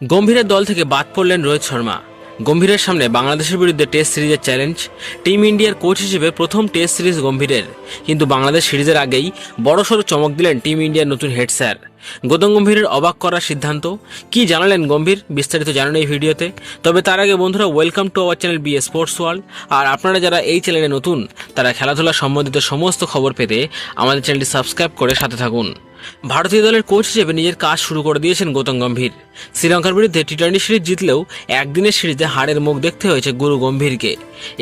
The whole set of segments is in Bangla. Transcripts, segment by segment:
গম্ভীরের দল থেকে বাদ পড়লেন রোহিত শর্মা। গম্ভীরের সামনে বাংলাদেশের বিরুদ্ধে টেস্ট সিরিজের চ্যালেঞ্জ, টিম ইন্ডিয়ার কোচ হিসেবে প্রথম টেস্ট সিরিজ গম্ভীরের। কিন্তু বাংলাদেশ সিরিজের আগেই বড়সড় চমক দিলেন টিম ইন্ডিয়ার নতুন হেড স্যার। গৌতম গম্ভীরের অবাক করার সিদ্ধান্ত? কি জানালেন গম্ভীর? বিস্তারিত জানান এই ভিডিওতে। তবে তার আগে বন্ধুরা welcome to our channel B sports world আর আপনারা যারা এই চ্যানেলে নতুন, তারা খেলাধুলা সম্বন্ধিত সমস্ত খবর পেতে আমাদের চ্যানেলটি সাবস্ক্রাইব করে সাথে থাকুন। ভারতীয় দলের কোচ হিসেবে নিজের কাজ শুরু করে দিয়েছেন গৌতম গম্ভীর। শ্রীলঙ্কার বিরুদ্ধে টি টোয়েন্টি সিরিজ জিতলেও একদিনের সিরিজে হারের মুখ দেখতে হয়েছে গুরু গম্ভীরকে।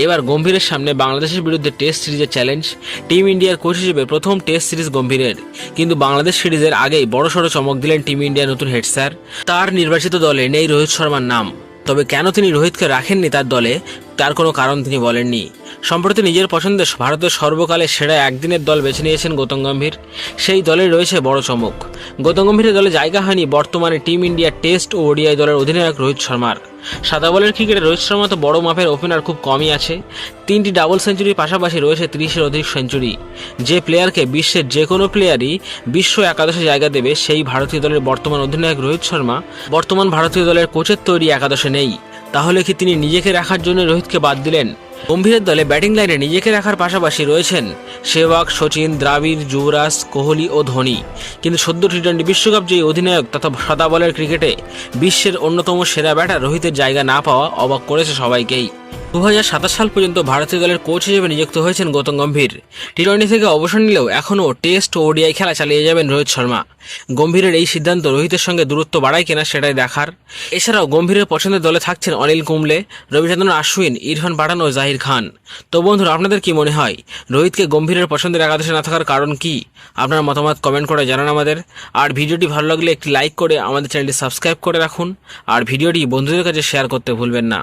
এবার গম্ভীরের সামনে বাংলাদেশের বিরুদ্ধে টেস্ট সিরিজের চ্যালেঞ্জ টিম ইন্ডিয়ার কোচ হিসেবে প্রথম টেস্ট সিরিজ গম্ভীরের। কিন্তু বাংলাদেশ সিরিজের আগেই বড়সড় চমক দিলেন টিম ইন্ডিয়ার নতুন হেড স্যার তার নির্বাচিত দলে নেই রোহিত শর্মার নাম। তবে কেন তিনি রোহিতকে রাখেননি তার দলে? তার কোনো কারণ তিনি বলেননি। সম্প্রতি নিজের পছন্দের ভারতের সর্বকালের সেরা একদিনের দল বেছে নিয়েছেন গৌতম গম্ভীর। সেই দলে রয়েছে বড় চমক। গৌতম গম্ভীরের দলে জায়গা হয়নি বর্তমানে টিম ইন্ডিয়া টেস্ট ও ওডিআই দলের অধিনায়ক রোহিত শর্মার। সাদা বলের ক্রিকেটে রোহিত শর্মা তো বড় মাপের ওপেনার খুব কমই আছে। তিনটি ডাবল সেঞ্চুরির পাশাপাশি রয়েছে তিরিশের অধিক সেঞ্চুরি। যে প্লেয়ারকে বিশ্বের যে কোনো প্লেয়ারই বিশ্ব একাদশে জায়গা দেবে, সেই ভারতীয় দলের বর্তমান অধিনায়ক রোহিত শর্মা। বর্তমান ভারতীয় দলের কোচের তৈরি একাদশে নেই। তাহলে কি তিনি নিজেকে রাখার জন্য রোহিতকে বাদ দিলেন? গম্ভীরের দলে ব্যাটিং লাইনে নিজেকে রাখার পাশাপাশি রয়েছেন সেবাক সচিন দ্রাবিড়, যুবরাজ, কোহলি ও ধোনি। কিন্তু সদ্য টি টোয়েন্টি বিশ্বকাপ যে অধিনায়ক তথা সাদা বলের ক্রিকেটে বিশ্বের অন্যতম সেরা ব্যাটার রোহিতের জায়গা না পাওয়া অবাক করেছে সবাইকেই। দু হাজার সাতাশ সাল পর্যন্ত ভারতীয় দলের কোচ হিসেবে নিযুক্ত হয়েছেন গৌতম গম্ভীর। টি টোয়েন্টি থেকে অবসর নিলেও এখনও টেস্ট ও ওডিআই খেলা চালিয়ে যাবেন রোহিত শর্মা। গম্ভীরের এই সিদ্ধান্ত রোহিতের সঙ্গে দূরত্ব বাড়ায় কিনা সেটাই দেখার। এছাড়াও গম্ভীরের পছন্দের দলে থাকছেন অনিল কুম্বলে রবিচন্দ্রন আশ্বিন, ইরফান পাঠান ও জাহির খান। তো বন্ধুরা, আপনাদের কি মনে হয়, রোহিতকে গম্ভীরের পছন্দের একাদশে না থাকার কারণ কি? আপনার মতামত কমেন্ট করে জানান আমাদের। আর ভিডিওটি ভালো লাগলে একটি লাইক করে আমাদের চ্যানেলটি সাবস্ক্রাইব করে রাখুন। আর ভিডিওটি বন্ধুদের কাছে শেয়ার করতে ভুলবেন না।